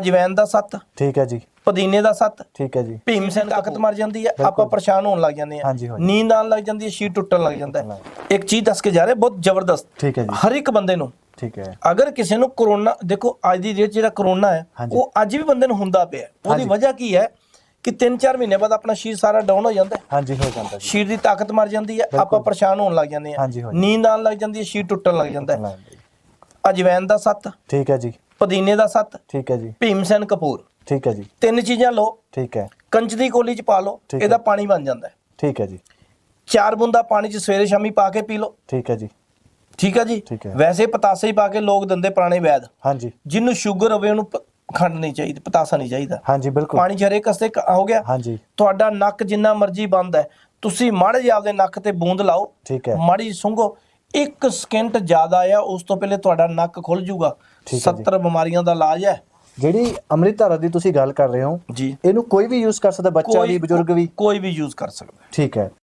ਅਜਵੈਨ ਦਾ ਸੱਤ ਠੀਕ ਹੈ ਜੀ। ਪੁਦੀਨੇ ਦਾ ਸੱਤ ਠੀਕ ਹੈ ਜੀ। ਭੀਮ ਸੈਨ ਤਾਕਤ ਮਰ ਜਾਂਦੀ ਹੈ ਆਪਾਂ ਪਰੇਸ਼ਾਨ ਹੋਣ ਲੱਗ ਜਾਂਦੇ ਹਾਂਜੀ। ਨੀਂਦ ਆਉਣ ਲੱਗ ਜਾਂਦੀ ਹੈ ਸ਼ੀਰ ਟੁੱਟਣ ਲੱਗ ਜਾਂਦਾ ਹੈ। ਇੱਕ ਚੀਜ਼ ਦੱਸ ਕੇ ਜਾ ਰਹੇ ਬਹੁਤ ਜ਼ਬਰਦਸਤ। ਠੀਕ ਹੈ ਜੀ। ਹਰ ਇੱਕ ਬੰਦੇ ਨੂੰ ਠੀਕ ਹੈ। ਅਗਰ ਕਿਸੇ ਨੂੰ ਕਰੋਨਾ ਦੇਖੋ ਅੱਜ ਦੀ ਡੇਟ ਜਿਹੜਾ ਕਰੋਨਾ ਹੈ। ਉਹ ਅੱਜ ਵੀ ਬੰਦੇ ਨੂੰ ਹੁੰਦਾ ਪਿਆ। ਉਹਦੀ। ਵਜ੍ਹਾ ਕੀ ਹੈ ਕਿ 3-4 ਮਹੀਨੇ ਬਾਅਦ ਆਪਣਾ ਸ਼ੀਰ ਸਾਰਾ ਡਾਊਨ ਹੋ ਜਾਂਦਾ ਹੈ। ਹਾਂਜੀ ਹੋ ਜਾਂਦਾ ਜੀ। ਸ਼ੀਰ ਦੀ ਤਾਕਤ ਮਰ ਜਾਂਦੀ ਹੈ ਆਪਾਂ ਪਰੇਸ਼ਾਨ ਹੋਣ ਲੱਗ ਜਾਂਦੇ ਹਾਂਜੀ। ਨੀਂਦ ਆਉਣ ਲੱਗ ਜਾਂਦੀ ਹੈ ਸ਼ੀਰ ਟੁੱਟਣ ਲੱਗ ਜਾਂਦਾ ਹੈ। ਅਜਵੈਨ ਦਾ ਸੱਤ। ਠੀਕ ਹੈ ਜੀ। ਪੁਦੀਨੇ ਦਾ ਸੱਤ ਠੀਕ ਹੈ ਜੀ। ਭੀਮ ਸੈਨ ਕਪੂਰ। ਠੀਕ ਹੈ ਜੀ। ਤਿੰਨ ਚੀਜ਼ਾਂ ਲਓ। ਠੀਕ ਹੈ। ਕੰਚ ਦੀ ਕੋਲੀ ਚ ਪਾ ਲਓ। ਇਹਦਾ ਪਾਣੀ ਬਣ ਜਾਂਦਾ ਹੈ। ਠੀਕ ਹੈ ਜੀ। ਚਾਰ ਬੂੰਦਾ ਪਾਣੀ ਚ ਸਵੇਰੇ ਸ਼ਾਮੀ ਪਾ ਕੇ ਪੀ ਲਓ। ਠੀਕ ਹੈ ਜੀ। ਠੀਕ ਹੈ ਜੀ। ਵੈਸੇ ਪਤਾਸੇ ਹੀ ਪਾ ਕੇ ਲੋਕ ਦਿੰਦੇ ਪੁਰਾਣੇ ਵੈਦ। ਹਾਂਜੀ। ਜਿਹਨੂੰ ਸ਼ੂਗਰ ਹੋਵੇ ਉਹਨੂੰ ਖੰਡ ਨਹੀਂ ਚਾਹੀਦੀ ਪਤਾਸਾ ਨਹੀਂ ਚਾਹੀਦਾ। ਹਾਂਜੀ ਬਿਲਕੁਲ। ਪਾਣੀ ਚ ਹਰੇਕ ਕਸਤੇ ਹੋ ਗਿਆ। ਹਾਂਜੀ। ਤੁਹਾਡਾ ਨੱਕ ਜਿੰਨਾ ਮਰਜ਼ੀ ਬੰਦ ਹੈ। ਤੁਸੀਂ ਮਾੜੇ ਜਿਹੇ ਆਪਦੇ ਨੱਕ ਤੇ ਬੂੰਦ ਲਾਓ। ਠੀਕ ਹੈ। ਮਾੜੀ ਸੁੰਘੋ। ਇੱਕ ਸਕਿੰਟ ਜ਼ਿਆਦਾ ਆ ਉਸ ਤੋਂ ਪਹਿਲੇ ਤੁਹਾਡਾ ਨੱਕ ਖੁੱਲ ਜਾਊਗਾ। ਠੀਕ ਹੈ ਜੀ। 70 ਬਿਮਾਰੀਆਂ ਦਾ ਇਲਾਜ ਹੈ। ਜਿਹੜੀ ਅੰਮ੍ਰਿਤ ਧਾਰਾ ਦੀ ਤੁਸੀਂ ਗੱਲ ਕਰ ਰਹੇ ਹੋ ਜੀ। ਇਹਨੂੰ ਕੋਈ ਵੀ ਯੂਜ਼ ਕਰ ਸਕਦਾ ਬੱਚਾ ਵੀ ਬਜ਼ੁਰਗ ਵੀ। ਕੋਈ ਵੀ ਯੂਜ਼ ਕਰ ਸਕਦਾ। ਠੀਕ ਹੈ।